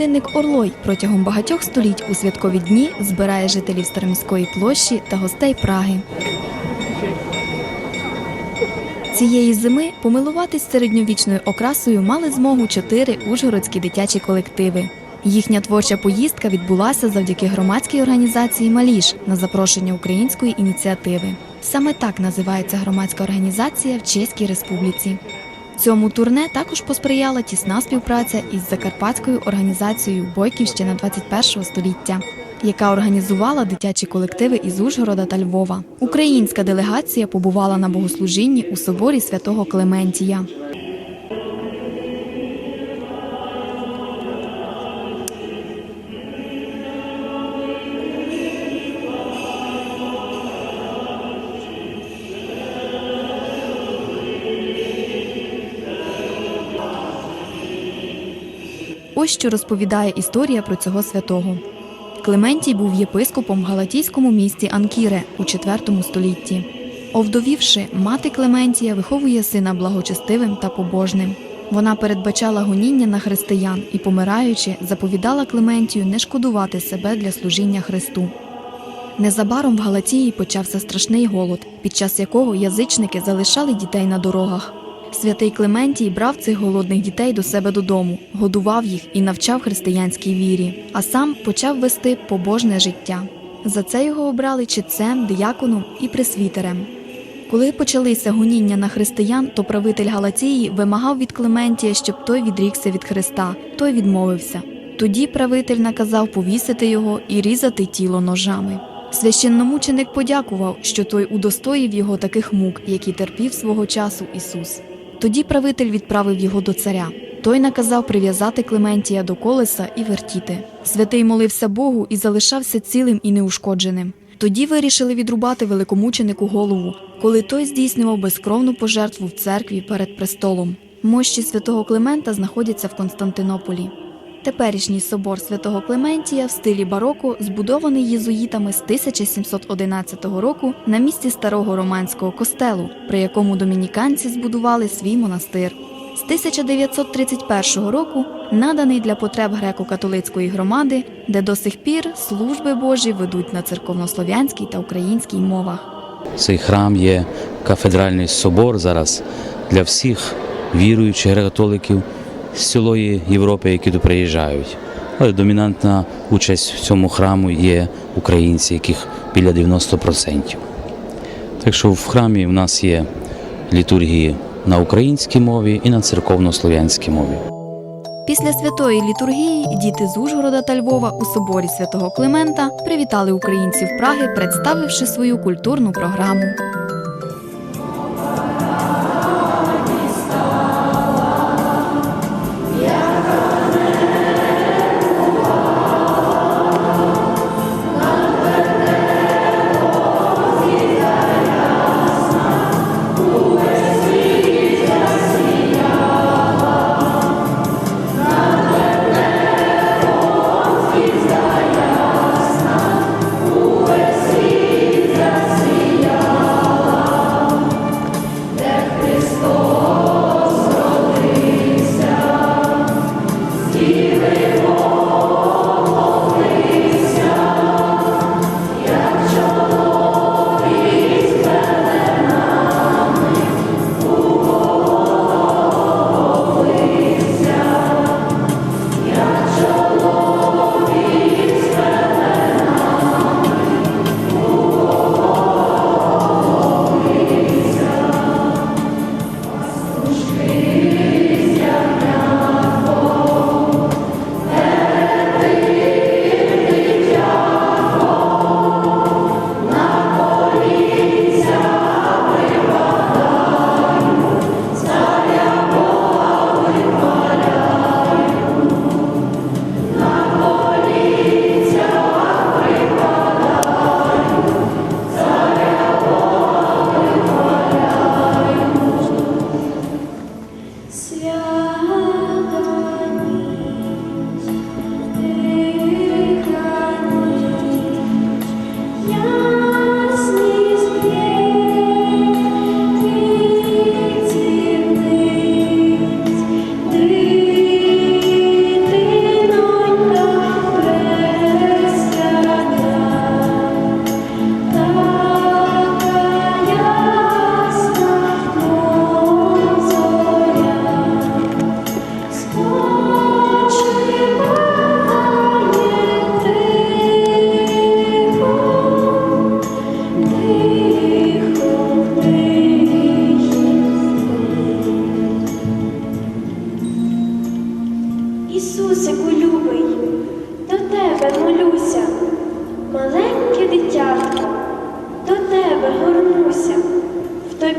Годинник Орлой протягом багатьох століть у святкові дні збирає жителів Староміської площі та гостей Праги. Цієї зими помилуватись середньовічною окрасою мали змогу чотири ужгородські дитячі колективи. Їхня творча поїздка відбулася завдяки громадській організації Маліш на запрошення української ініціативи. Саме так називається громадська організація в Чеській Республіці. Цьому турне також посприяла тісна співпраця із закарпатською організацією Бойківщина 21 століття, яка організувала дитячі колективи із Ужгорода та Львова. Українська делегація побувала на богослужінні у соборі святого Клементія. Ось що розповідає історія про цього святого. Клементій був єпископом в галатійському місті Анкіре у IV столітті. Овдовівши, мати Клементія виховує сина благочестивим та побожним. Вона передбачала гоніння на християн і, помираючи, заповідала Клементію не шкодувати себе для служіння Христу. Незабаром в Галатії почався страшний голод, під час якого язичники залишали дітей на дорогах. Святий Клементій брав цих голодних дітей до себе додому, годував їх і навчав християнській вірі, а сам почав вести побожне життя. За це його обрали читцем, дияконом і пресвітерем. Коли почалися гоніння на християн, то правитель Галатії вимагав від Клементія, щоб той відрікся від Христа, той відмовився. Тоді правитель наказав повісити його і різати тіло ножами. Священномученик подякував, що той удостоїв його таких мук, які терпів свого часу Ісус. Тоді правитель відправив його до царя. Той наказав прив'язати Клементія до колеса і вертіти. Святий молився Богу і залишався цілим і неушкодженим. Тоді вирішили відрубати великомученику голову, коли той здійснював безкровну пожертву в церкві перед престолом. Мощі святого Климента знаходяться в Константинополі. Теперішній собор святого Клементія в стилі бароко збудований єзуїтами з 1711 року на місці старого романського костелу, при якому домініканці збудували свій монастир. З 1931 року наданий для потреб греко-католицької громади, де до сих пір служби Божі ведуть на церковнослов'янській та українській мовах. Цей храм є кафедральний собор зараз для всіх віруючих греко-католиків з цілої Європи, які тут приїжджають. Але домінантна участь в цьому храму є українці, яких біля 90%. Так що в храмі в нас є літургії на українській мові і на церковно-слов'янській мові. Після святої літургії діти з Ужгорода та Львова у соборі святого Климента привітали українців Праги, представивши свою культурну програму.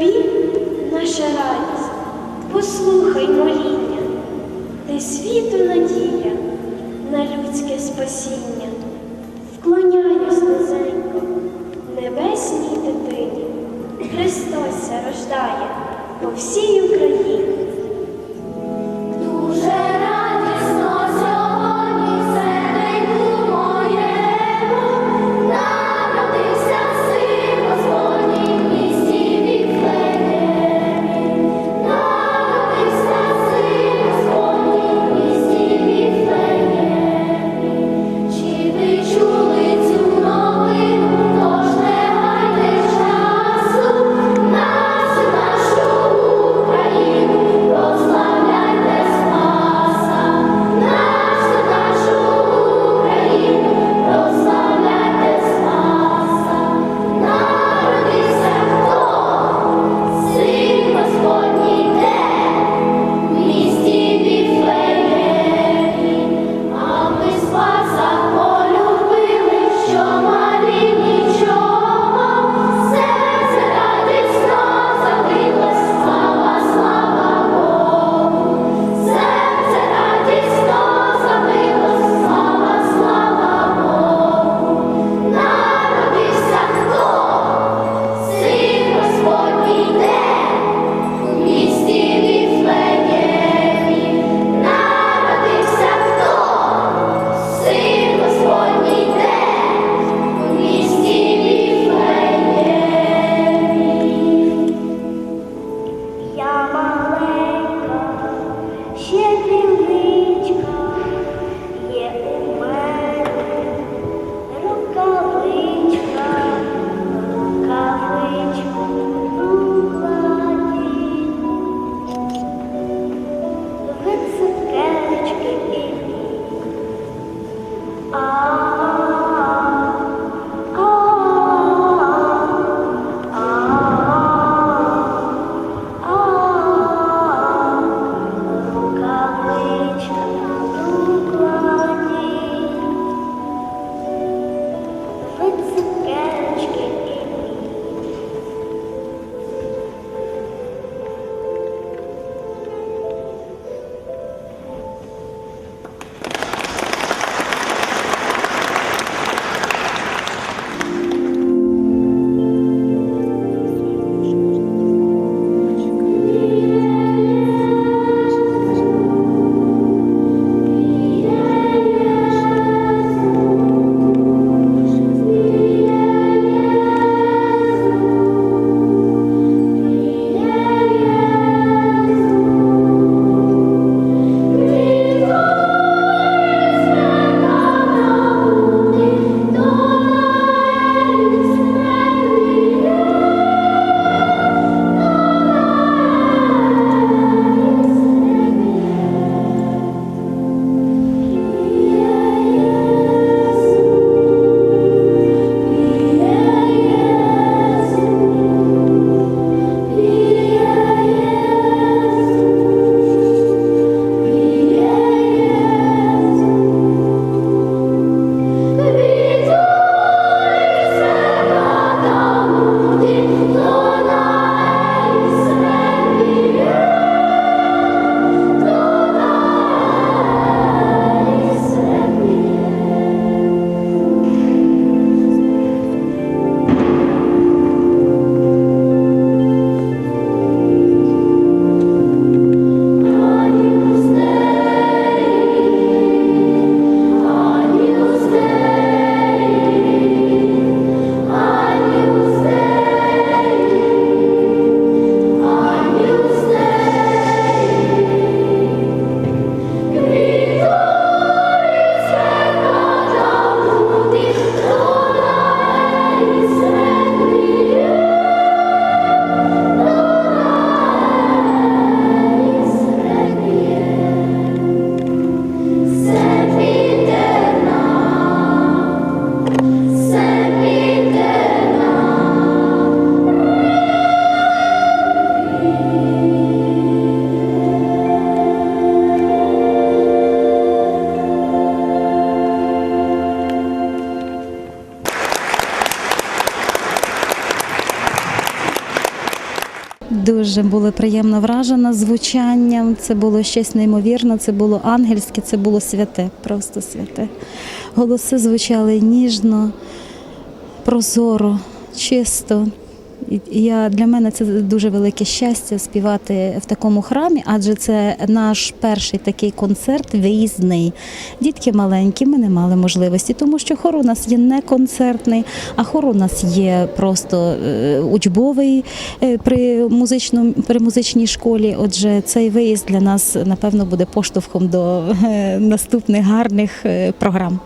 тобі наша радість, послухай моління, ти світу надія на людське спасіння, вклоняюсь низенько, небесній дитині. Христос рождає по всій Україні. Дуже була приємно вражена звучанням. Це було щось неймовірне, це було ангельське, це було святе, просто святе. Голоси звучали ніжно, прозоро, чисто. Я, для мене це дуже велике щастя співати в такому храмі, адже це наш перший такий концерт виїзний. Дітки маленькі, ми не мали можливості, тому що хор у нас є не концертний, а хор у нас є просто е, учбовий е, при, музичному, при музичній школі. Отже, цей виїзд для нас, напевно, буде поштовхом до е, наступних гарних програм.